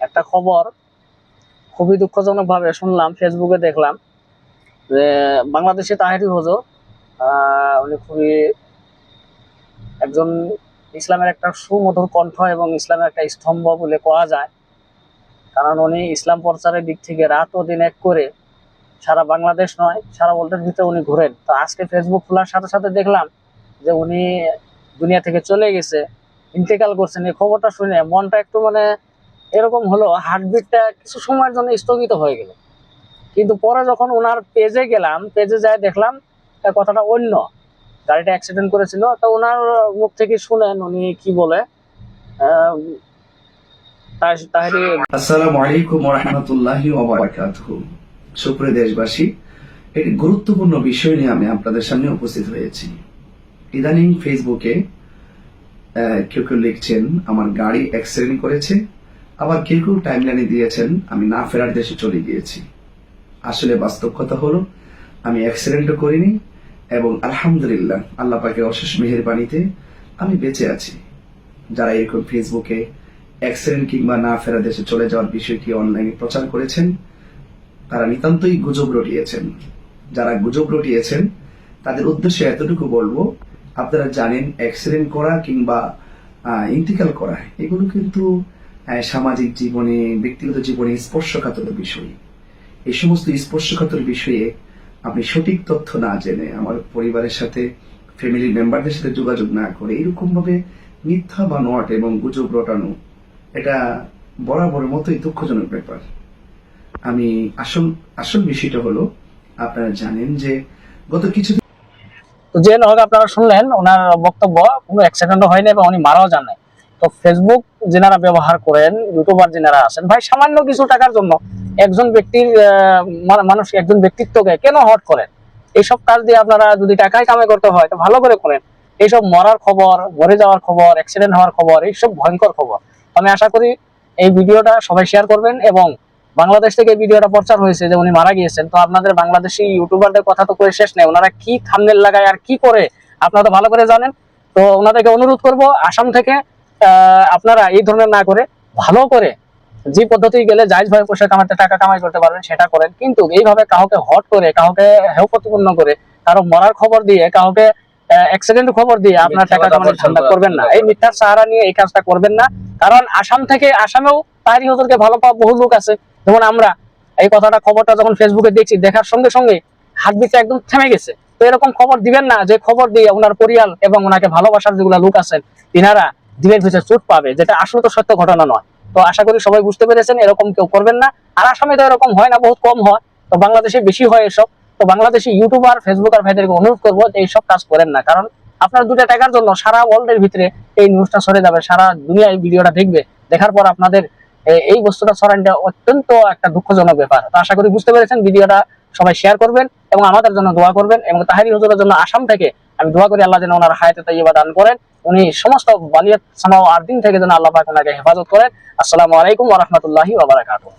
একটা খবর খুবই দুঃখজনক ভাবে শুনলাম ফেসবুকে দেখলাম যে বাংলাদেশে তাহেরি হজর উনি খুবই একজন ইসলামের একটা সুমধুর কণ্ঠ এবং ইসলামের একটা স্তম্ভ বলে কোয়া যায়। কারণ উনি ইসলাম প্রচারের দিক থেকে রাত ও দিন এক করে সারা বাংলাদেশ নয়, সারা ওয়ার্ল্ডের ভিতরে উনি ঘোরেন। তো আজকে ফেসবুক খোলার সাথে সাথে দেখলাম যে উনি দুনিয়া থেকে চলে গেছে। ইন্তেকাল করছেন এই খবরটা শুনে মনটা একটু মানে এরকম হলো হার্টবিটটা কিছু সময়ের জন্য স্থগিত হয়ে গেল। কিন্তু পরে যখন ওনার পেজে গেলাম পেজে যায় দেখলাম তার কথাটা অন্য। গাড়িটা অ্যাক্সিডেন্ট করেছিল, তো ওনার মুখ থেকে শুনেন উনি কি বলে দেশবাসী, একটি গুরুত্বপূর্ণ বিষয় নিয়ে আমি আপনাদের সামনে উপস্থিত হয়েছি। ইদানিং ফেসবুকে কেউ কেউ লিখছেন, আমার গাড়ি অ্যাক্সিডেন্ট করেছে, আবার কেউ কেউ টাইমলাইনে দিয়েছেন, আমি না ফেরার দেশে চলে গিয়েছি। আসলে বাস্তব কথা হলো, আমি অ্যাক্সিডেন্টও করিনি এবং আলহামদুলিল্লাহ আল্লাহ পাকের অশেষ মেহেরবানিতে আমি বেঁচে আছি। যারা এরকম ফেসবুকে অ্যাক্সিডেন্ট কিংবা না ফেরা দেশে চলে যাওয়ার বিষয়টি অনলাইনে প্রচার করেছেন, তারা নিতান্তই গুজব রটিয়েছেন। যারা গুজব রটিয়েছেন, তাদের উদ্দেশ্যে এতটুকু বলব আপনারা জানেন অ্যাক্সিডেন্ট করা কিংবা ইন্তিকাল করা, এগুলো কিন্তু সামাজিক জীবনে, ব্যক্তিগত জীবনে স্পর্শকাতর বিষয়। এই সমস্ত স্পর্শকাতর বিষয়ে আপনি সঠিক তথ্য না জেনে আমার পরিবারের সাথে ফ্যামিলি মেম্বারদের সাথে যোগাযোগ না করে এরকম ভাবে মিথ্যা বা নট এবং গুজব রটানো, এটা বরাবর মতোই দুঃখজনক ব্যাপার। আমি আসল আসল বিষয়টা হলো, আপনারা জানেন যে গত কিছু তো যে হোক আপনারা শুনলেন, ওনার বক্তব্য কোনো অ্যাক্সিডেন্টও হয়নি এবং উনি মারাও যান নাই। তো ফেসবুক যেনারা ব্যবহার করেন ইউটিউবার যেনারা আছেন, ভাই সামান্য কিছু টাকার জন্য একজন ব্যক্তির মানুষ একজন ব্যক্তিত্বকে কেন হট করেন? এইসব কাজ দিয়ে আপনারা যদি টাকায় কামাই করতে হয়, তো ভালো করে করেন। এইসব মরার খবর, মরে যাওয়ার খবর অ্যাক্সিডেন্ট হওয়ার খবর, এইসব ভয়ঙ্কর খবর। আমি আশা করি এই ভিডিওটা সবাই শেয়ার করবেন এবং বাংলাদেশ থেকে ভিডিওটা প্রচার হয়েছে যে উনি মারা গিয়েছেন তো আপনাদের বাংলাদেশি ইউটিউবারদের কথা তো করে শেষ নেই। ওনারা কি থামনেল লাগায় আর কি করে আপনারা তো ভালো করে জানেন। তো ওনাদেরকে অনুরোধ করব আসাম থেকে আপনারা এই ধরনের না করে ভালো করে যে পদ্ধতি গেলে জায়জ ভাবে পয়সা কামাতে টাকা কামাই করতে পারবেন সেটা করেন। কিন্তু এইভাবে কাউকে হট করে কাউকে হেউ প্রতিপন্ন করে কারও মরার খবর দিয়ে কাউকে অ্যাক্সিডেন্ট খবর দিয়ে আপনার টাকা কামানোর ধান্দা করবেন না। এই মিথ্যার সাহারা নিয়ে এই কাজটা করবেন না। কারণ আসাম থেকে আসামেও তাহারি হজরকে ভালো পাওয়া বহু লোক আছে। যেমন আমরা এই কথাটা খবরটা যখন ফেসবুকে দেখছি, দেখার সঙ্গে সঙ্গে হাতবিটা একদম থেমে গেছে। তো এরকম খবর দিবেন না, যে খবর দিয়ে ওনার পরিয়াল এবং ওনাকে ভালোবাসার যেগুলো লোক আছেন, তিনারা দিনের ভিতরে চোট পাবে, যেটা আসলে তো সত্য ঘটনা নয়। তো আশা করি সবাই বুঝতে পেরেছেন, এরকম কেউ করবেন না। আর আসামে তো এরকম হয় না, বহুত কম হয়। তো বাংলাদেশে বেশি হয় এসব। তো বাংলাদেশি ইউটিউবার ফেসবুক আর ভাইদেরকে অনুরোধ করব যে এইসব কাজ করেন না, কারণ আপনার দুটা টাকার জন্য সারা ওয়ার্ল্ডের ভিতরে এই নিউজটা সরে যাবে, সারা দুনিয়া এই ভিডিওটা দেখবে। দেখার পর আপনাদের এই বস্তুটা ছড়ানটা অত্যন্ত একটা দুঃখজনক ব্যাপার। তো আশা করি বুঝতে পেরেছেন, ভিডিওটা সবাই শেয়ার করবেন এবং আমাদের জন্য দোয়া করবেন এবং তাহারি হজুরের জন্য আসাম থেকে আমি দোয়া করি আল্লাহ যেন ওনার হায়াতে তাইবা দান করেন। উনি সমস্ত বালিয়াত সামাও আর দিন থেকে যেন আল্লাহ পাক ওনাকে হেফাজত করেন। আসসালামু আলাইকুম ওয়া বারাকাতুহু।